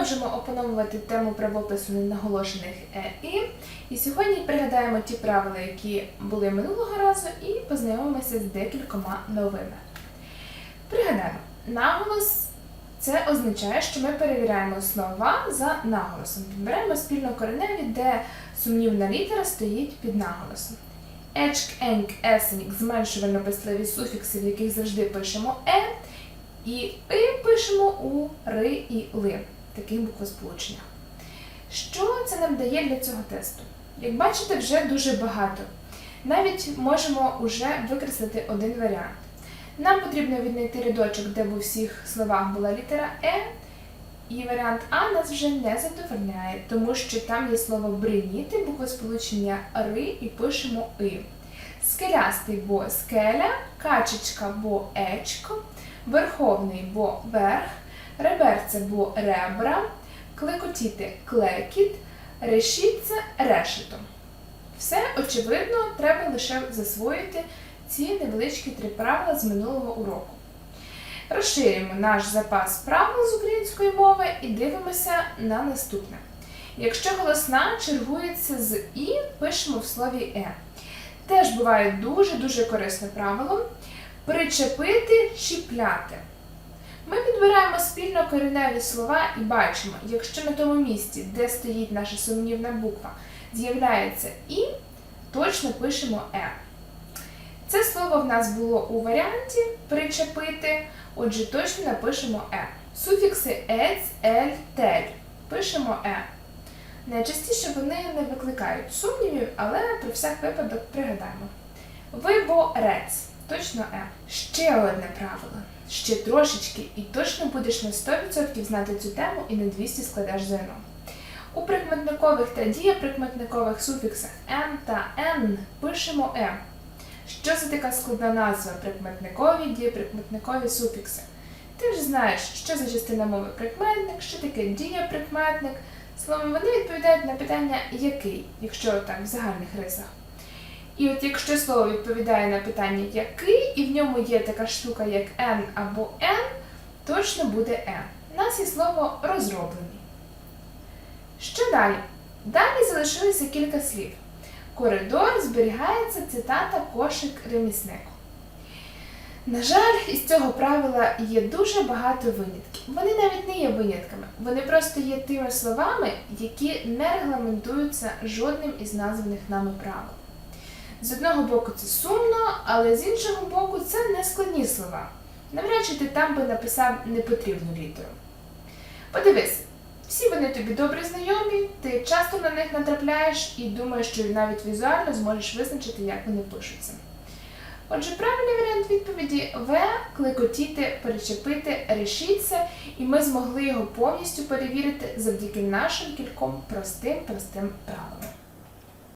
Продовжимо опановувати тему правопису ненаголошених е і. І сьогодні пригадаємо ті правила, які були минулого разу, і познайомимося з декількома новими. Пригадаємо, наголос це означає, що ми перевіряємо слова за наголосом. Підбираємо спільно кореневі, де сумнівна літера стоїть під наголосом. Ечк, еньк, есенік, зменшувально-писливі суфікси, в яких завжди пишемо е, і и пишемо у ри і ли, таких буквосполученнях. Що це нам дає для цього тесту? Як бачите, вже дуже багато. Навіть можемо вже викреслити один варіант. Нам потрібно віднайти рядочок, де в усіх словах була літера Е, і варіант А нас вже не задовольняє, тому що там є слово бриніти, буквосполучення ри і пишемо и. Скелястий бо скеля, качечка бо ечко, верховний бо верх, реберце бо ребра, клекотіти клекіт, решітце решето. Все очевидно, треба лише засвоїти ці невеличкі три правила з минулого уроку. Розширюємо наш запас правил з української мови і дивимося на наступне. Якщо голосна чергується з І, пишемо в слові Е. Теж буває дуже-дуже корисне правило причепити, чіпляти. Ми підбираємо спільно кореневі слова і бачимо, якщо на тому місці, де стоїть наша сумнівна буква, з'являється І, точно пишемо Е. Це слово в нас було у варіанті причепити, отже, точно напишемо Е. Суфікси ець, ель, тель. Пишемо Е. Найчастіше вони не викликають сумнівів, але про всяк випадок пригадаємо. Виборець. Точно Е. Ще одне правило. Ще трошечки, і точно будеш на 100% знати цю тему і на 200 складеш ЗНО. У прикметникових та дієприкметникових суфіксах н та н пишемо е. Що це така складна назва прикметникові, дієприкметникові суфікси? Ти вже знаєш, що за частина мови прикметник, що таке дієприкметник. Словом, вони відповідають на питання який, якщо так в загальних рисах. І от якщо слово відповідає на питання який, і в ньому є така штука, як n або n, точно буде n. У нас є слово розроблений. Що далі? Далі залишилося кілька слів. Коридор зберігається цитата кошик реміснику. На жаль, із цього правила є дуже багато винятків. Вони навіть не є винятками, вони просто є тими словами, які не регламентуються жодним із названих нами правил. З одного боку це сумно, але з іншого боку це не складні слова. Навряд чи ти там би написав непотрібну літеру. Подивись, всі вони тобі добре знайомі, ти часто на них натрапляєш і думаєш, що навіть візуально зможеш визначити, як вони пишуться. Отже, правильний варіант відповіді В клекотіти, перечепити, решіться, і ми змогли його повністю перевірити завдяки нашим кільком простим-простим правилам.